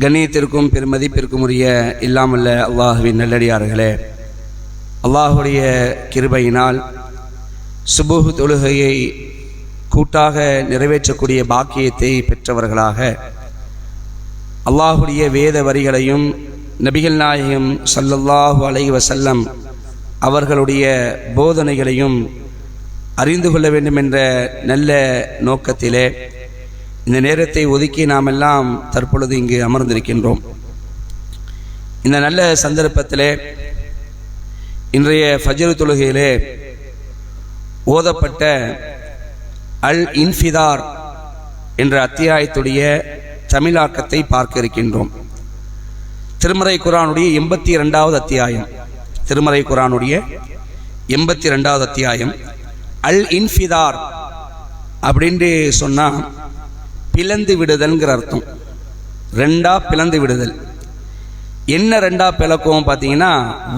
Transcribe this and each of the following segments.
கண்ணியத்திற்கும் பெருமதிப்பிற்கும் உரிய இல்லாமல்ல அல்லாஹுவின் நல்லடியார்களே அல்லாஹுடைய கிருபையினால் சுபுகு தொழுகையை கூட்டாக நிறைவேற்றக்கூடிய பாக்கியத்தை பெற்றவர்களாக அல்லாஹுடைய வேத வரிகளையும் நபிகள் நாயகம் சல்லல்லாஹு அலைஹி வசல்லம் அவர்களுடைய போதனைகளையும் அறிந்து கொள்ள வேண்டும் என்ற நல்ல நோக்கத்திலே இந்த நேரத்தை ஒதுக்கி நாம் எல்லாம் தற்பொழுது இங்கு அமர்ந்திருக்கின்றோம். இந்த நல்ல சந்தர்ப்பத்திலே இன்றைய ஃபஜ்ரு தொழுகையிலே ஓதப்பட்ட அல் இன்ஃபிதார் என்ற அத்தியாயத்துடைய தமிழாக்கத்தை பார்க்க இருக்கின்றோம். திருமறை குரானுடைய எண்பத்தி இரண்டாவது அத்தியாயம். திருமறை குரானுடைய எண்பத்தி ரெண்டாவது அத்தியாயம். அல் இன்ஃபிதார் அப்படின்ட்டு சொன்னால் பிளந்து விடுதல்ங்கிற அர்த்தம். ரெண்டா பிளந்து விடுதல். என்ன ரெண்டா பிளக்கும் பார்த்தீங்கன்னா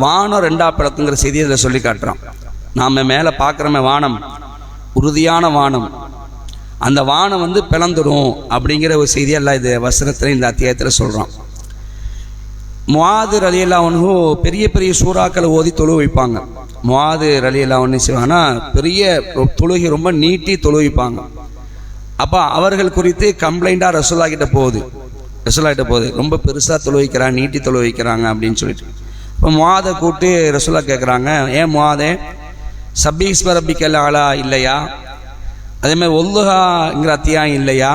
வானம் ரெண்டா பிளக்குங்கிற செய்தி இதில் சொல்லி காட்டுறான். நாம் மேலே பார்க்குறோமே வானம். உறுதியான வானம். அந்த வானம் வந்து பிளந்துடும் அப்படிங்கிற ஒரு செய்தியெல்லாம் இது வசனத்தில் இந்த அத்தியாயத்தில் சொல்கிறான் முவாது ரலியல்லா ஒன்று பெரிய பெரிய சூறாக்களை ஓதி தொழு வைப்பாங்க. முவாது ரலியல்லா ஒன்று செய்வாங்கன்னா பெரிய தொழுகை ரொம்ப நீட்டி தொழு வைப்பாங்க. அப்போ அவர்கள் குறித்து கம்ப்ளைண்ட்டாக ரசோல்லா கிட்ட போகுது. ரசோல்லா கிட்ட போகுது. ரொம்ப பெருசாக தொழுவிக்கிறான் நீட்டி தொழுவிக்கிறாங்க அப்படின்னு சொல்லிட்டு. இப்போ முவாதை கூப்பிட்டு ரசோல்லா கேட்குறாங்க ஏன் முவாதே? சபீஸ்வர ரப்பிக்கல் ஆளா இல்லையா? அதேமாதிரி ஒல்லுஹாங்கிற அத்தியாயம் இல்லையா?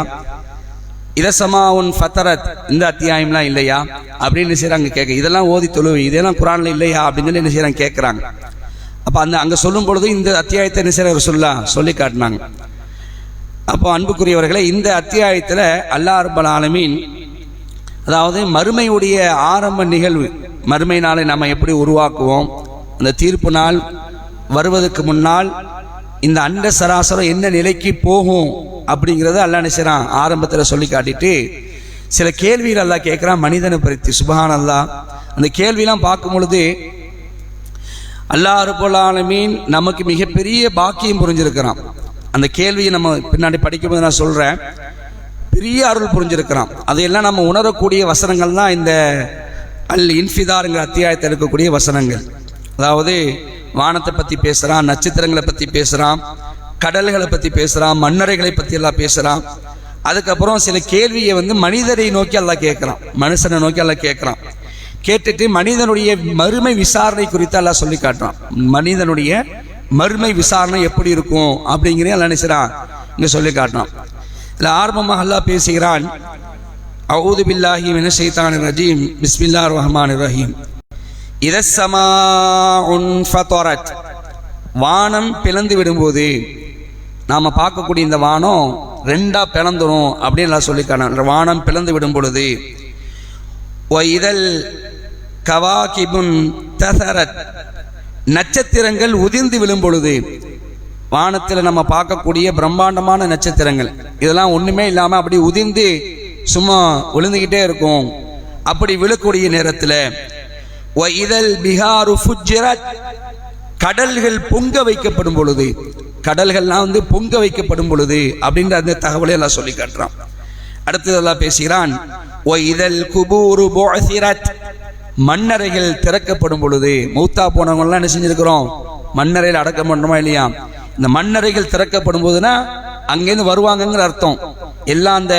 இதசமா உன் ஃபத்தரத் இந்த அத்தியாயம்லாம் இல்லையா? அப்படின்னு செய்கிறாங்க கேட்க இதெல்லாம் ஓதி தொழுவு இதெல்லாம் குரானில் இல்லையா? அப்படின்னு சொல்லி என்ன செய்கிறாங்க கேட்குறாங்க அப்போ அந்த அங்கே சொல்லும் பொழுது இந்த அத்தியாயத்தை என்ன செய்கிறாங்க சொல்லா சொல்லி காட்டினாங்க. அப்போ அன்புக்குரியவர்களே இந்த அத்தியாயத்தில் அல்லா ரப்பல் ஆலமீன் அதாவது மறுமையுடைய ஆரம்ப நிகழ்வு மறுமை நாளை நம்ம எப்படி உருவாக்குவோம் அந்த தீர்ப்பு நாள் வருவதற்கு முன்னால் இந்த அண்ட சராசரம் என்ன நிலைக்கு போகும் அப்படிங்கிறத அல்லா நினைச்சான் ஆரம்பத்தில் சொல்லி காட்டிட்டு சில கேள்விகள் எல்லாம் கேட்குறான் மனிதனை பறித்து சுபஹான் அல்லா அந்த கேள்விலாம் பார்க்கும் பொழுது அல்லா அருபுல்லாலமீன் நமக்கு மிகப்பெரிய பாக்கியம் புரிஞ்சிருக்கிறான். அந்த கேள்வியை நம்ம பின்னாடி படிக்கும்போது நான் சொல்கிறேன் பெரிய அருள் புரிஞ்சிருக்கிறான். அதையெல்லாம் நம்ம உணரக்கூடிய வசனங்கள் தான் இந்த அல் இன்ஃபிதாருங்கிற அத்தியாயத்தில் இருக்கக்கூடிய வசனங்கள். அதாவது வானத்தை பற்றி பேசுகிறான் நட்சத்திரங்களை பற்றி பேசுகிறான் கடல்களை பற்றி பேசுகிறான் மன்னரைகளை பற்றி எல்லாம் பேசுகிறான் அதுக்கப்புறம் சில கேள்வியை வந்து மனிதரை நோக்கி எல்லாம் கேட்குறான். மனுஷனை நோக்கி எல்லாம் கேட்குறான். கேட்டுட்டு மனிதனுடைய மறுமை விசாரணை குறித்து எல்லாம் சொல்லி காட்டுறான். மனிதனுடைய மறுமை விசாரணை எப்படி இருக்கும் அப்படிங்கிறத எல்லாம் நினைச்சான் இங்கே சொல்லி காட்டினான் இல்லை ஆர்வமாக அல்லா பேசுகிறான் அவுது பில்லாஹி மின ஷைத்தான் ரஜீம் பிஸ்மில்லா ரஹ்மான் ரஹீம். இதசமா உன் ஃபத்தரத் வானம் பிளந்து விடும்போது நாம் பார்க்கக்கூடிய இந்த வானம் ரெண்டாக பிளந்துடும் அப்படின்னு சொல்லி காட்டினான் வானம் பிளந்து விடும் பொழுது ஒ இதழ் கவாகிபுன் தசரத். நட்சத்திரங்கள் உதிர்ந்து விழும் பொழுது வானத்தில் நம்ம பார்க்கக்கூடிய பிரம்மாண்டமான நட்சத்திரங்கள். இதெல்லாம் ஒன்றுமே இல்லாமல் அப்படி உதிர்ந்து சும்மா விழுந்துக்கிட்டே இருக்கும். அப்படி விழக்கூடிய நேரத்தில் இதழ் பிஹாரு ஃபுஜ்ஜிரத். கடல்கள் பொங்க வைக்கப்படும் பொழுது கடல்கள்லாம் வந்து பொங்க வைக்கப்படும் பொழுது அப்படின்ற அந்த தகவலை எல்லாம் சொல்லி காட்டுறான். அடுத்ததெல்லாம் பேசுகிறான் ஓ இதழ் குபூரு போசிரத் மண்ணறைகள் திறக்கப்படும் பொழுது மூத்தா போனவங்கலாம் என்ன செஞ்சிருக்கிறோம்? மண்ணறையில் அடக்கம் பண்ணுறோமா இல்லையா? இந்த மண்ணறைகள் திறக்கப்படும் போதுனா அங்கேருந்து வருவாங்கங்கிற அர்த்தம். எல்லாம் அந்த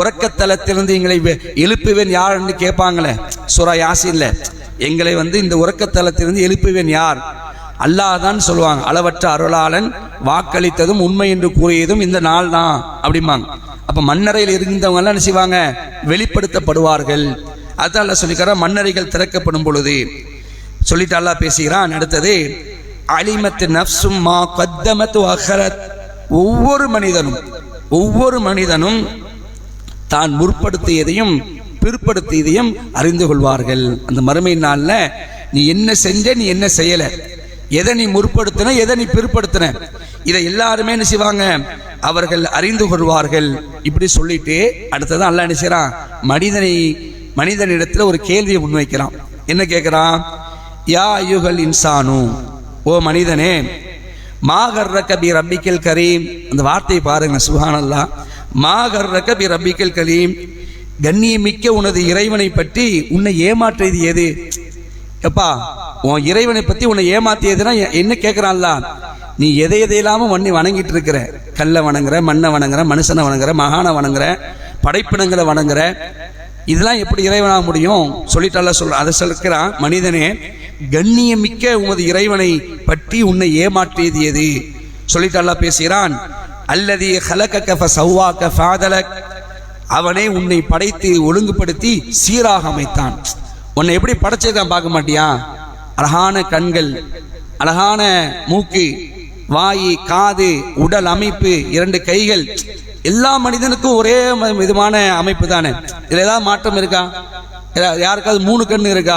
உறக்கத்தலத்திலிருந்து எங்களை எழுப்புவேன் யாருன்னு கேட்பாங்களே? சுரா யாசின்ல எங்களை வந்து இந்த உறக்கத்தலத்திலிருந்து எழுப்புவேன் யார்? அல்லாஹ் தான் சொல்லுவாங்க அளவற்ற அருளாளன் வாக்களித்ததும் உண்மை என்று கூறியதும் இந்த நாள் தான் அப்படிம்பாங்க. அப்போ மண்ணறையில் இருந்தவங்க எல்லாம் என்ன செய்வாங்க? வெளிப்படுத்தப்படுவார்கள். அதான் சொல்லிக்கிற மண்ணறைகள் திறக்கப்படும் பொழுது. சொல்லிட்டு அல்லா பேசுகிறான் அடுத்தது அலிமத்து நப்சும் மா கத்தமத்து அஹரத் ஒவ்வொரு மனிதனும் ஒவ்வொரு மனிதனும் தான் முற்படுத்தியதையும் பிற்படுத்தியதையும் அறிந்து கொள்வார்கள். அந்த மறுமை நாளில் நீ என்ன செஞ்ச நீ என்ன செய்யலை. எதை நீ முற்படுத்தின எதை நீ பிற்படுத்தின. இதை எல்லாருமே என்ன செய்வாங்க? அவர்கள் அறிந்து கொள்வார்கள். இப்படி சொல்லிட்டு அடுத்ததான் அல்ல என்ன செய்கிறான் மனிதனை மனிதனிடத்துல ஒரு கேள்வியை முன்வைக்கிறான். என்ன கேட்கிறான் யா யுகல் இன்சானு ஓ மனிதனே மாகர்ர கபி ரப்பிக்கல் கரீம். அந்த வார்த்தையை பாருங்க சுகானல்லா மாகர்ர கபி ரப்பிக்கல் கரீம். கண்ணியமிக்க உனது இறைவனை பற்றி உன்னை ஏமாற்றியது எது எப்பா உன் இறைவனை பற்றி உன்னை ஏமாத்தியதுன்னா என்ன கேட்குறான்லாம் நீ எதை எதையில்லாமல் வண்ணி வணங்கிட்டு இருக்கிற கல்லை வணங்குற மண்ணை வணங்குற மனுஷனை வணங்குற மகானை வணங்குற படைப்பினங்களை வணங்குற இதெல்லாம் எப்படி இறைவனாக முடியும்? சொல்லிட்டால சொல்ற அதை சொல்கிறான் மனிதனே கண்ணியமிக்க உமது இறைவனை பற்றி உன்னை ஏமாற்றியது எது? சொல்லிட்டால பேசுகிறான் அல்லது ஹலக்க சௌவாக்க ஃபாதலக். அவனே உன்னை படைத்து ஒழுங்குபடுத்தி சீராக அமைத்தான். உன்னை எப்படி படைச்சிருக்கான் பார்க்க மாட்டியா? அழகான கண்கள் அழகான மூக்கு வாய் காது உடல் அமைப்பு இரண்டு கைகள் எல்லா மனிதனுக்கும் ஒரே விதமான அமைப்பு தானே. இதுல ஏதாவது மாற்றம் இருக்கா? யாருக்காவது மூணு கண்ணு இருக்கா?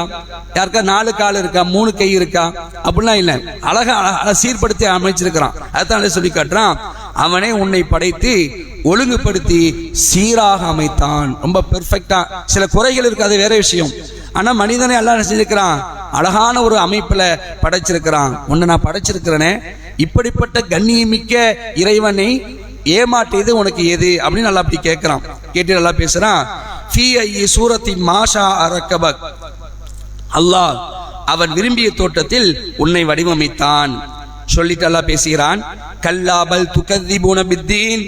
யாருக்காவது நாலு கால் இருக்கா? மூணு கை இருக்கா? அப்படிலாம் இல்லை. அழகா சீர்படுத்தி அமைச்சிருக்கிறான். அதான் சொல்லி காட்டுறான். அவனே உன்னை படைத்து ஒழுங்குபடுத்தி சீராக அமைத்தான். ரொம்ப பெர்ஃபெக்டா சில குறைகள் இருக்கு அது வேற விஷயம். ஆனா மனிதனை எல்லாம் செஞ்சிருக்கிறான்? அழகான ஒரு அமைப்புல படைச்சிருக்கிறான். உன்னை நான் படைச்சிருக்கிறேனே. இப்படிப்பட்ட கண்ணியமிக்க இறைவனை ஏமாற்றியது உனக்கு எது? அப்படின்னு நல்லா அப்படி கேட்கிறான் கேட்டு நல்லா பேசுறான். ஃபீ ஐ சூரத்தின் மாஷா அரக்கபக் அல்லாஹ் அவன் விரும்பிய தோட்டத்தில் உன்னை வடிவமைத்தான். சொல்லிட்டு அல்லா பேசுகிறான். கல்லாபல் துகதிபுன பித்தீன்.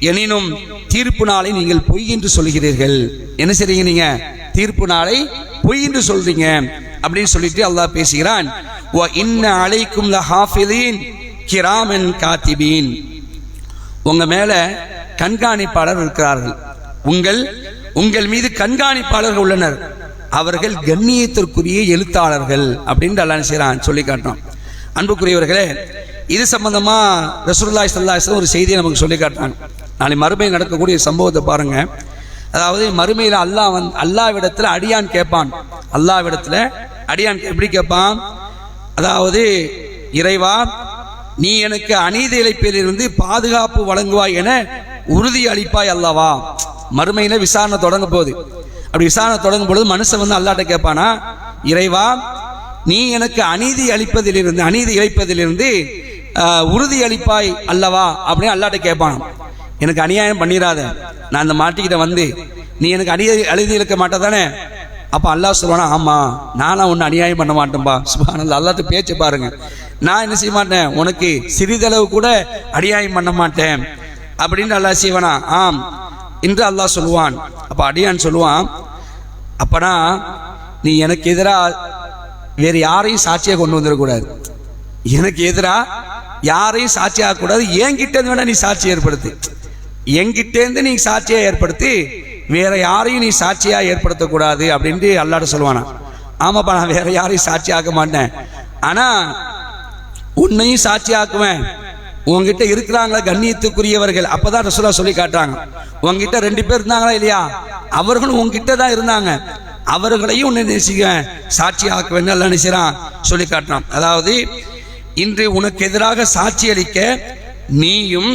எனினும் தீர்ப்பு நாளை நீங்கள் பொய் என்று சொல்கிறீர்கள். என்ன செய்றீங்க நீங்க? தீர்ப்பு நாளை பொய் என்று சொல்றீங்க. அப்படின்னு சொல்லிட்டு அல்லாஹ் பேசுகிறான். வ இன்ன அலைக்கும் லஹாஃபிலீன் கிராமன் காத்திபீன். உங்க மேல கண்காணிப்பாளர் இருக்கிறார்கள். உங்கள் உங்கள் மீது கண்காணிப்பாளர்கள் உள்ளனர். அவர்கள் கண்ணியத்திற்குரிய எழுத்தாளர்கள் அப்படின்னு அல்லா செய்கிறான் சொல்லி காட்டுறோம் அன்புக்குரியவர்களே இது சம்பந்தமா ரசூல்லாய் ஸல்லல்லாஹு ஒரு செய்தியை நமக்கு சொல்லி காட்டுறாங்க. நாளை மறுமையில் நடக்கக்கூடிய சம்பவத்தை பாருங்க. அதாவது மறுமையில் அல்லாஹ் வந் அல்லாவிடத்தில் அடியான் கேட்பான். அல்லாவிடத்தில் அடியான் எப்படி கேட்பான்? அதாவது இறைவா நீ எனக்கு அநீதி இழைப்பிலிருந்து பாதுகாப்பு வழங்குவாய் என உறுதி அளிப்பாய் அல்லவா? மறுமையில விசாரணை தொடங்க போகுது அப்படி விசாரணை தொடங்கும் பொழுது மனுஷன் வந்து அல்லாட்ட கேட்பானா இறைவா நீ எனக்கு அநீதி அளிப்பதிலிருந்து அநீதி இழைப்பதிலிருந்து உறுதி அளிப்பாய் அல்லவா? அப்படின்னு அல்லாட்ட கேட்பான் எனக்கு அநியாயம் பண்ணிடாத நான் அந்த மாட்டிக்கிட்ட வந்து நீ எனக்கு அநீதி அழுதி இழுக்க மாட்டேதானே? அப்போ அல்லாஹ் சொல்லுவானா ஆமாம் நானும் ஒன்று அநியாயம் பண்ண மாட்டேன்பா. சுபானல்ல அல்லாட்ட பேச்சு பாருங்க. நான் என்ன செய்ய மாட்டேன்? உனக்கு சிறிதளவு கூட அடியாயம் பண்ண மாட்டேன். அப்படின்னு அல்லாஹ் செய்வனா? ஆம். என்று அல்லாஹ் சொல்லுவான். அப்போ அடியான் சொல்லுவான் அப்பனா நீ எனக்கு எதிராக வேறு யாரையும் சாட்சியாக கொண்டு வந்துடக்கூடாது எனக்கு எதிராக யாரையும் சாட்சியாக கூடாது என்கிட்டேருந்து வேணா நீ சாட்சி ஏற்படுத்து. என்கிட்டேருந்து நீ சாட்சியாக ஏற்படுத்தி வேற யாரையும் நீ சாட்சியாக ஏற்படுத்தக்கூடாது. அப்படின்ட்டு அல்லாட சொல்லுவானா? ஆமாப்பா நான் வேற யாரையும் சாட்சி ஆக்க மாட்டேன். ஆனால் உன்னையும் சாட்சி ஆக்குவேன் உங்ககிட்ட இருக்கிறாங்களா கண்ணியத்துக்குரியவர்கள். அப்பதான் ரசூலா சொல்லி காட்டுறாங்க. உங்ககிட்ட ரெண்டு பேர் இருந்தாங்களா இல்லையா? அவர்களும் உங்ககிட்ட தான் இருந்தாங்க. அவர்களையும் உன்னை நேசிக்குவேன் சாட்சி ஆக்குவேன் நல்லா நினைச்சிறான் சொல்லி காட்டுறான். அதாவது இன்று உனக்கு எதிராக சாட்சி அளிக்க நீயும்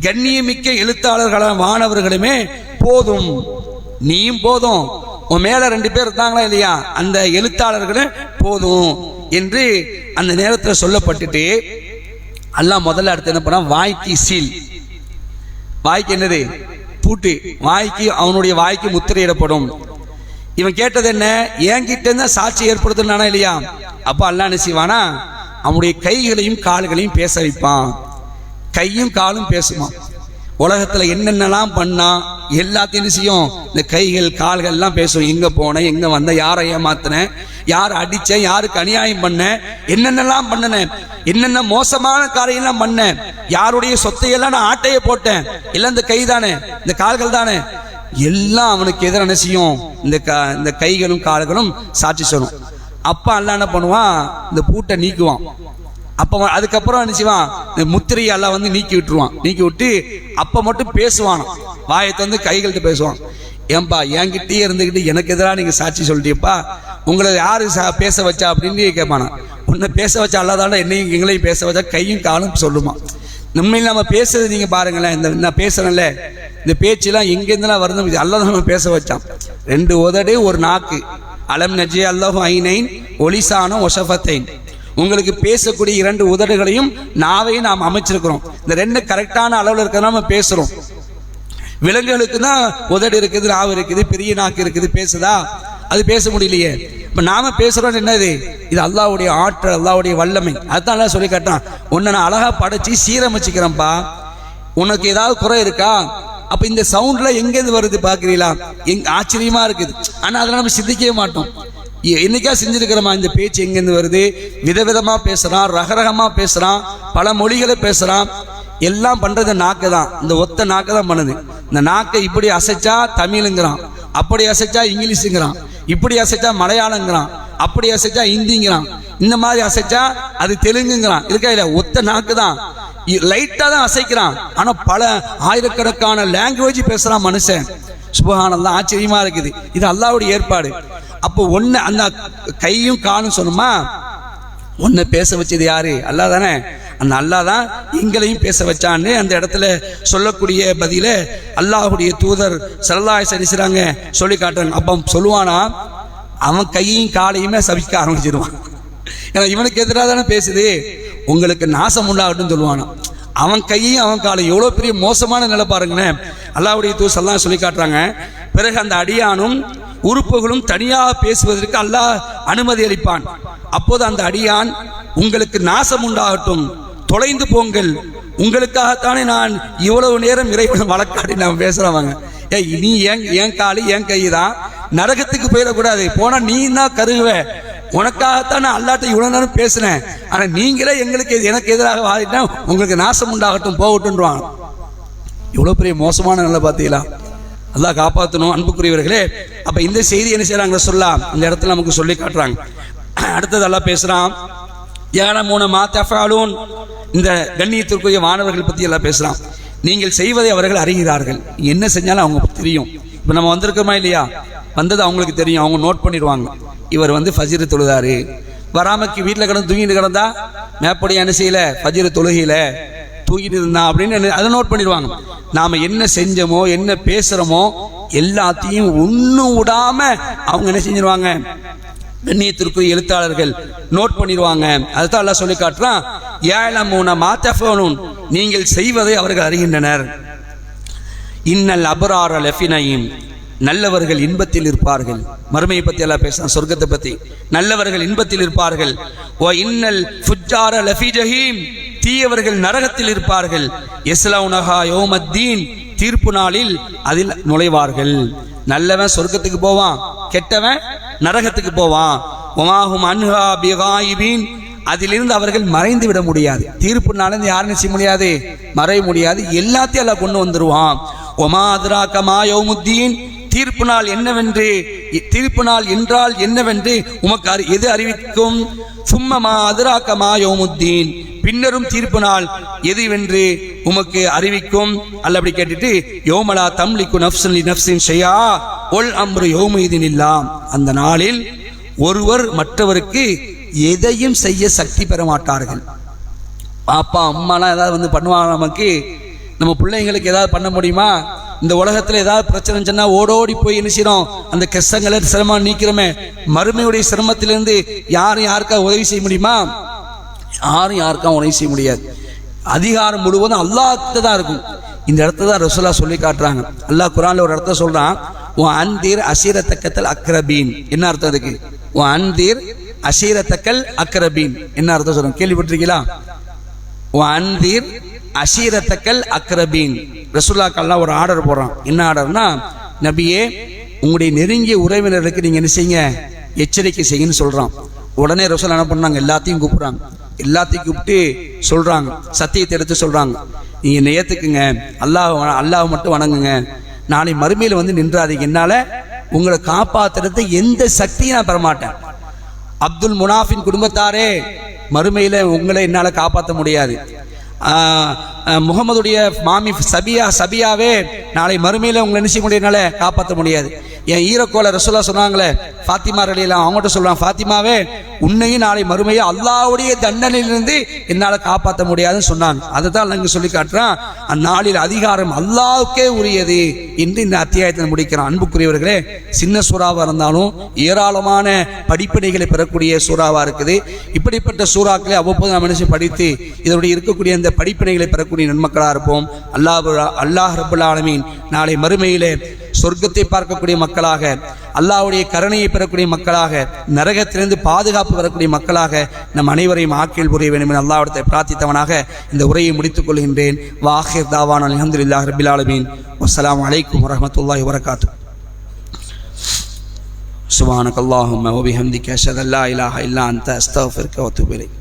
கண்ணியமிக்க எழுத்தாளர்களான மாணவர்களுமே போதும். நீயும் போதும். உன் மேல ரெண்டு பேர் இருந்தாங்களா இல்லையா? அந்த எழுத்தாளர்களும் போதும். என்று அந்த நேரத்தில் சொல்லப்பட்டுட்டு அல்லாஹ் முதல்ல அடுத்து என்ன பண்ணா வாய்க்கு சீல். வாய்க்கு என்னது? பூட்டு. வாய்க்கு அவனுடைய வாய்க்கு முத்திரையிடப்படும். இவன் கேட்டது என்ன? என்கிட்ட இருந்தா சாட்சி ஏற்படுத்தணும் இல்லையா? அப்போ அல்லா என்ன செய்வானா? அவனுடைய கைகளையும் கால்களையும் பேச வைப்பான். கையும் காலும் பேசுமா உலகத்தில் என்னென்னலாம் பண்ணான்? எல்லாத்தையும் செய்யும்? இந்த கைகள் கால்கள் எல்லாம் பேசும். எங்க போனேன்? எங்க வந்த யாரை ஏமாத்தினேன்? யார் அடிச்சேன் யாருக்கு அநியாயம் பண்ணேன்? என்னென்னலாம் பண்ணினேன்? என்னென்ன மோசமான காரியெல்லாம் பண்ணேன்? யாருடைய சொத்தையெல்லாம் நான் ஆட்டைய போட்டேன்? எல்லாம் இந்த கை தானே இந்த கால்கள் தானே? எல்லாம் அவனுக்கு எதிராக செய்யும்? இந்த க இந்த கைகளும் கால்களும் சாட்சி சொல்லும். அப்பா எல்லாம் என்ன பண்ணுவான்? இந்த பூட்டை நீக்குவான். அப்ப அதுக்கப்புறம் என்ன செய்வான்? இந்த முத்திரையை எல்லாம் வந்து நீக்கி விட்டுருவான். நீக்கி விட்டு அப்ப மட்டும் பேசுவான் வாயை வந்து கைகள்கிட்ட பேசுவான். ஏன்பா என்கிட்டயே இருந்துக்கிட்டு எனக்கு எதிராக நீங்கள் சாட்சி சொல்லிட்டியப்பா? உங்களை யார் சா- பேச வச்சா அப்படின்னு கேட்பானா. உன்னை பேச வச்சா அல்லாதாண்ட என்னையும் எங்களையும் பேச வச்சா கையும் காலும் சொல்லுமா. உண்மையில் நம்ம பேசுறது நீங்கள் பாருங்களேன் இந்த நான் பேசுறேன்ல இந்த பேச்செல்லாம் எங்கேருந்துலாம் வருது அல்லாஹ் நம்ம பேச வச்சான். ரெண்டு உதடு ஒரு நாக்கு. அலம் நஜி அல்லாஹு ஐநைன் ஒலிசானம் ஒசஃபத்தைன் உங்களுக்கு பேசக்கூடிய இரண்டு உதடுகளையும் நாவையும் நாம் அமைச்சிருக்கிறோம். இந்த ரெண்டு கரெக்டான அளவில் இருக்கிறத நம்ம பேசுகிறோம் விலங்குகளுக்கு தான் உதடு இருக்குது நாவு இருக்குது பெரிய நாக்கு இருக்குது பேசுதா? அது பேச முடியலையே. இப்போ நாம பேசுகிறோம் என்னது? இது அல்லாவுடைய ஆற்றல் அல்லாவுடைய வல்லமை. அதுதான் எல்லாம் சொல்லி காட்டான் உன்னை நான் அழகாக படைச்சி சீரமைச்சிக்கிறேன்ப்பா உனக்கு ஏதாவது குறை இருக்கா? அப்போ இந்த சவுண்ட்லாம் எங்கேருந்து வருது பார்க்குறீங்களா எங் ஆச்சரியமாக இருக்குது. ஆனால் அதெல்லாம் நம்ம சிந்திக்கவே மாட்டோம். என்னைக்கா செஞ்சுருக்கிறோமா இந்த பேச்சு? எங்கேருந்து வருது? விதவிதமாக பேசுகிறான் ரகரகமாக பேசுகிறான் பல மொழிகளை பேசுகிறான் எல்லாம் பண்ணுறது நாக்கு தான் இந்த ஒத்த நாக்கு தான் பண்ணுது. இந்த நாக்கை இப்படி அசைச்சா தமிழுங்கிறான். அப்படி அசைச்சா இங்கிலீஷுங்கிறான். இப்படி அசைச்சா மலையாளங்கிறான். அப்படி அசைச்சா ஹிந்திங்கிறான். இந்த மாதிரி அசைச்சா அது தெலுங்குங்கிறான். இருக்கா இல்ல ஒத்த நாக்கு தான் லைட்டாக தான் அசைக்கிறான். ஆனால் பல ஆயிரக்கணக்கான லாங்குவேஜ் பேசுகிறான் மனுஷன். சுபகானந்தான் ஆச்சரியமாக இருக்குது. இது அல்லாவுடைய ஏற்பாடு. அப்போ ஒன்று அந்த கையும் காணும் சொன்னோமா ஒன்று பேச வச்சது யாரு? அல்லா தானே. அந்த அல்லாஹ் தான் எங்களையும் பேச வச்சான்னு அந்த இடத்துல சொல்லக்கூடிய பதில அல்லாஹுடைய தூதர் சல்லாஹ் சரிசுறாங்க சொல்லி காட்டுறாங்க. அப்போ சொல்லுவானா அவன் கையையும் காலையுமே சபிக்க ஆரம்பிச்சிருவான். ஏன்னா இவனுக்கு எதிராக தானே பேசுது. உங்களுக்கு நாசம் உண்டாகட்டும் சொல்லுவானா. அவன் கையையும் அவன் காலையும். எவ்வளோ பெரிய மோசமான நிலை பாருங்களேன். அல்லாவுடைய தூதர் எல்லாம் சொல்லி காட்டுறாங்க. பிறகு அந்த அடியானும் உறுப்புகளும் தனியாக பேசுவதற்கு அல்லாஹ் அனுமதி அளிப்பான். அப்போது அந்த அடியான் உங்களுக்கு நாசம் உண்டாகட்டும். தொலைந்து போங்கள். உங்களுக்காகத்தானே நான் இவ்வளவு நேரம் இறைவன் வழக்காடி நான் பேசுறவங்க ஏய் நீ ஏன் என் காலு என் கை தான் நரகத்துக்கு போயிடக்கூடாது. போனா நீ தான் கருகுவ. உனக்காகத்தான் நான் அல்லாட்ட இவ்வளவு நேரம் பேசினேன். ஆனா நீங்களே எங்களுக்கு எனக்கு எதிராக வாதிட்டா உங்களுக்கு நாசம் உண்டாகட்டும் போகட்டும்ன்றான். இவ்வளவு பெரிய மோசமான நிலை பார்த்தீங்களா? அல்லாஹ் காப்பாற்றணும் அன்புக்குரியவர்களே. அப்ப இந்த செய்தி என்ன செய்றாங்க சொல்லலாம். இந்த இடத்துல நமக்கு சொல்லி காட்டுறாங்க. அடுத்தது எல்லாம் பேசுறான். ஏழமூன மூணு தஃபாலூன்? இந்த கண்ணியத்திற்குரிய மாணவர்கள் பற்றி எல்லாம் பேசுகிறான் நீங்கள் செய்வதை அவர்கள் அறிகிறார்கள். என்ன செஞ்சாலும் அவங்க தெரியும். இப்போ நம்ம வந்திருக்கோமா இல்லையா? வந்தது அவங்களுக்கு தெரியும். அவங்க நோட் பண்ணிடுவாங்க. இவர் வந்து ஃபஜிரு தொழுதாரு. வராமக்கு வீட்டில் கிடந்து தூங்கிட்டு கிடந்தா மேப்படி என்ன செய்யல தொழுகையில் தொழுகையில தூங்கிட்டு இருந்தா அப்படின்னு அதை நோட் பண்ணிடுவாங்க. நாம் என்ன செஞ்சோமோ என்ன பேசுகிறோமோ எல்லாத்தையும் ஒன்றும் விடாம அவங்க என்ன செஞ்சிருவாங்க? கண்ணியத்திற்குரிய எழுத்தாளர்கள் நோட் பண்ணிடுவாங்க. அதுதான் எல்லாம் சொல்லி காட்டுறான். ஏழமூன மாத்தஃபோனும் நீங்கள் செய்வதை அவர்கள் அறிகின்றனர். இன்னல் அபரார லெஃபினையும் நல்லவர்கள் இன்பத்தில் இருப்பார்கள். மறுமையை பற்றி எல்லாம் பேசுகிறான் சொர்க்கத்தை பற்றி நல்லவர்கள் இன்பத்தில் இருப்பார்கள். ஓ இன்னல் ஃபுஜார லஃபி ஜஹீம் தீயவர்கள் நரகத்தில் இருப்பார்கள். எஸ்லவுனஹா யோமத்தீன் தீர்ப்பு நாளில் அதில் நுழைவார்கள். நல்லவன் சொர்க்கத்துக்கு போவான் கெட்டவன் நரகத்துக்கு போவான். ஒமாஹும் அன்ஹா பிகாயிபின் அதிலிருந்து அவர்கள் மறைந்து விட முடியாது. தீர்ப்பு நாளில் யாரும் செய்ய முடியாது. மறைய முடியாது. எல்லாத்தையும் எல்லாம் கொண்டு வந்துருவான். ஒமா கமா யோமுத்தீன்? தீர்ப்பு நாள் என்னவென்று? தீர்ப்பு நாள் என்றால் என்னவென்று உமக்கு அறி- எது அறிவிக்கும்? சும்மமா அதிராக்கமா யோமுத்தீன். பின்னரும் தீர்ப்பு நாள் எதுவென்று உமக்கு அறிவிக்கும்? அல்ல அப்படி கேட்டுட்டு யோமலா தம்லிக்கு நப்சன் நப்சின் ஷையா ஒல் அம்ரு யோமுதீன் இல்லாம் அந்த நாளில் ஒருவர் மற்றவருக்கு எதையும் செய்ய சக்தி பெற மாட்டார்கள். அப்பா அம்மாலாம் ஏதாவது வந்து பண்ணுவாங்க நமக்கு. நம்ம பிள்ளைங்களுக்கு ஏதாவது பண்ண முடியுமா? இந்த உலகத்தில் ஏதாவது பிரச்சனை சொன்னால் ஓடோடி போய் என்ன அந்த கஷ்டங்களை சிரமம் நீக்கிறோமே. மறுமையுடைய சிரமத்திலிருந்து யாரும் யாருக்கா உதவி செய்ய முடியுமா? யாரும் யாருக்கா உதவி செய்ய முடியாது. அதிகாரம் முழுவதும் அல்லாஹ்கிட்ட தான் இருக்கும். இந்த இடத்த தான் ரசூலா சொல்லி காட்டுறாங்க. அல்லாஹ் குரான்ல ஒரு இடத்த சொல்றான் உன் அந்தீர் அசீரத்தக்கத்தில் அக்ரபீன். என்ன அர்த்தம் அதுக்கு? உன் அந்தீர் அசீரத்தக்கல் அக்ரபீன். என்ன அர்த்தம் சொல்றோம் கேள்விப்பட்டிருக்கீங்களா? உன் அந்தீர் அசீரத்தக்கல் அக்ரபீன். ரசுல்லாக்கள்லாம் ஒரு ஆர்டர் போடுறான். என்ன ஆர்டர்னா நபியே உங்களுடைய நெருங்கிய உறவினருக்கு நீங்க என்ன செய்யுங்க? எச்சரிக்கை செய்யுன்னு சொல்றான். உடனே ரசூல் என்ன பண்ணாங்க? எல்லாத்தையும் கூப்பிடுறாங்க. எல்லாத்தையும் கூப்பிட்டு சொல்றாங்க. சத்தியத்தை எடுத்து சொல்றாங்க. நீங்க நேத்துக்குங்க அல்லாஹ் அல்லாஹ் மட்டும் வணங்குங்க. நாளை மறுமையில் வந்து நின்றாதீங்க. என்னால உங்களை காப்பாத்துறது எந்த சக்தியும் நான் பெறமாட்டேன் அப்துல் முனாஃபின் குடும்பத்தாரே மறுமையில் உங்களை என்னால் காப்பாற்ற முடியாது. முகமதுடைய மாமி சபியா சபியாவே நாளை மறுமையில் உங்களை நினைச்சு முடியனால காப்பாற்ற முடியாது. என் ஈரக்கோல ரசூலா சொன்னாங்களே ஃபாத்திமா ரலியெல்லாம் அவங்ககிட்ட சொல்லுவான் ஃபாத்திமாவே உன்னையும் நாளை மறுமையை அல்லாவுடைய தண்டனையிலிருந்து என்னால் காப்பாற்ற முடியாதுன்னு சொன்னாங்க அதை தான் நாங்கள் சொல்லி காட்டுறான் அந்நாளில் அதிகாரம் அல்லாவுக்கே உரியது என்று இந்த அத்தியாயத்தை முடிக்கிறான். அன்புக்குரியவர்களே சின்ன சூறாவாக இருந்தாலும் ஏராளமான படிப்பினைகளை பெறக்கூடிய சூறாவாக இருக்குது. இப்படிப்பட்ட சூறாக்களை அவ்வப்போது நாம் மனுஷன் படித்து இதனுடைய இருக்கக்கூடிய அந்த படிப்பினைகளை பெறக்கூடிய நன்மக்களாக இருப்போம். அல்லாஹ் அல்லாஹ் ரபுல் ஆலமீன் நாளை மறுமையிலே சொர்க்கத்தை பார்க்கக்கூடிய மக்களாக அல்லாஹ்வுடைய கருணையை பெறக்கூடிய மக்களாக நரகத்திலிருந்து பாதுகாப்பு பெறக்கூடிய மக்களாக நம் அனைவரையும் ஆக்கில் புரிய வேண்டும் என அல்லாஹ்விடத்தை பிரார்த்தித்தவனாக இந்த உரையை முடித்துக் கொள்கின்றேன் வாஹிர் தாவான் அலமதுல்லாஹ் ரபில் ஆலமீன் வஸ்ஸலாமு அலைக்கும் வரஹ்மத்துல்லாஹி வரகாத்து سبحانك اللهم وبحمدك أشهد أن لا إله إلا أنت أستغفرك وأتوب إليك